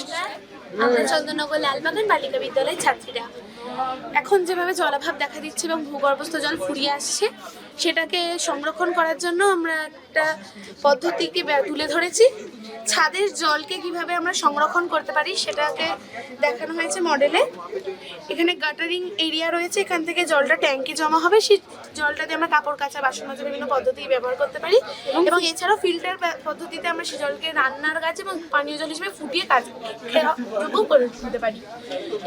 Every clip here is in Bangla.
নমস্কার। আমরা চন্দননগর লালবাগান বালিকা বিদ্যালয়ের ছাত্রীরা। এখন যেভাবে জলাভাব দেখা দিচ্ছে এবং ভূগর্ভস্থ জল ফুরিয়ে আসছে, সেটাকে সংরক্ষণ করার জন্য আমরা একটা পদ্ধতিকে তুলে ধরেছি। ছাদের জলকে কীভাবে আমরা সংরক্ষণ করতে পারি, সেটাকে দেখানো হয়েছে মডেলে এখানে গাটারিং এরিয়া রয়েছে, এখান থেকে জলটা ট্যাঙ্কে জমা হবে। সেই জলটা দিয়ে আমরা কাপড় কাচা বাসন মাজা বিভিন্ন পদ্ধতি ব্যবহার করতে পারি। এবং এছাড়াও ফিল্টার পদ্ধতিতে আমরা সে জলকে রান্নার কাজে এবং পানীয় জল হিসেবে ফুটিয়ে কাজ করে দিতে পারি।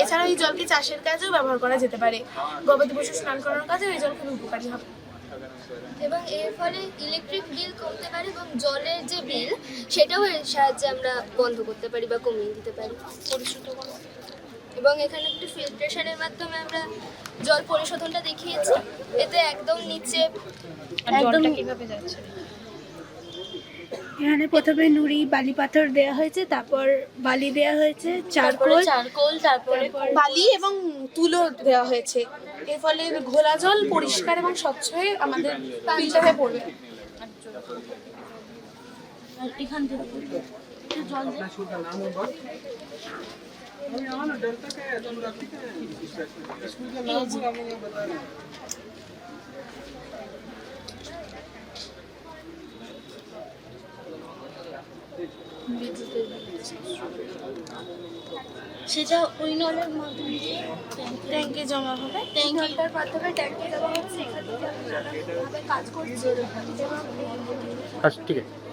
এছাড়াও এই জলকে চাষের কাজেও ব্যবহার করা যেতে পারে। গবাদি পশু স্নান করানোর কাজেও এই জল খুবই উপকারী হবে। এবং এর ফলে ইলেকট্রিক বিল কমতে পারে এবং জলের যে বিল সেটাও এর সাহায্যে আমরা বন্ধ করতে পারি বা কমিয়ে দিতে পারি। পরিশুদ্ধ করা এবং এখানে একটি ফিল্ট্রেশনের মাধ্যমে আমরা জল পরিশোধনটা দেখিয়েছি। এতে একদম নিচে একদম কীভাবে যাচ্ছে? এখানে প্রথমে নুড়ি বালি পাথর দেওয়া হয়েছে তারপর বালি দেওয়া হয়েছে চারকোল চারকোল তারপরে বালি এবং তুলো দেওয়া হয়েছে। এর ফলে ঘোলা জল পরিষ্কার এবং স্বচ্ছ হয়ে আমাদের ফিল্টারে পড়বে। এখান থেকে জল সেটা ওই নলের মাধ্যমে ট্যাঙ্কে জমা হবে। ট্যাঙ্কিটার মাধ্যমে ট্যাঙ্কে এখান থেকে কাজ করছি আচ্ছা ঠিক আছে।